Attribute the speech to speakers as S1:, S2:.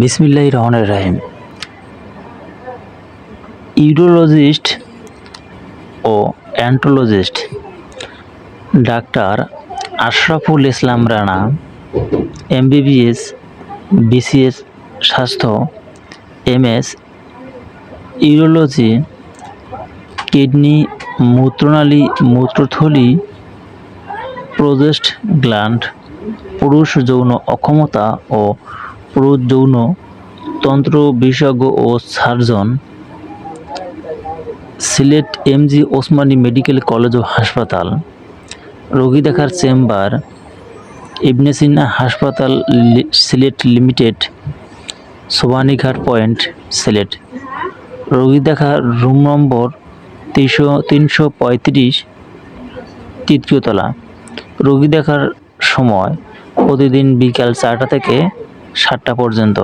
S1: বিসমিল্লাহ রহমানের রাহিম। ইউরোলজিস্ট ও andrologist doctor Ashraful Islam Rana, MBBS, BCS, স্বাস্থ্য, এমএস, ইউরোলজি, কিডনি, মূত্রনালী, মূত্রথলি, প্রজেস্ট গ্ল্যান্ড, পুরুষ যৌন অক্ষমতা ও পুরুষ যৌন তন্ত্র বিশেষজ্ঞ ও surgeon, Sylhet MG Osmani medical college ও হাসপাতাল, রোগী দেখার চেম্বার ইবনেসিনা হাসপাতাল সিলেট লিমিটেড, সোবানীঘাট পয়েন্ট সিলেট। রোগী দেখার রুম নম্বর তিনশো তিনশো পঁয়ত্রিশ, তৃতীয়তলা। রোগী দেখার সময় প্রতিদিন বিকাল চারটা থেকে সাতটা পর্যন্ত।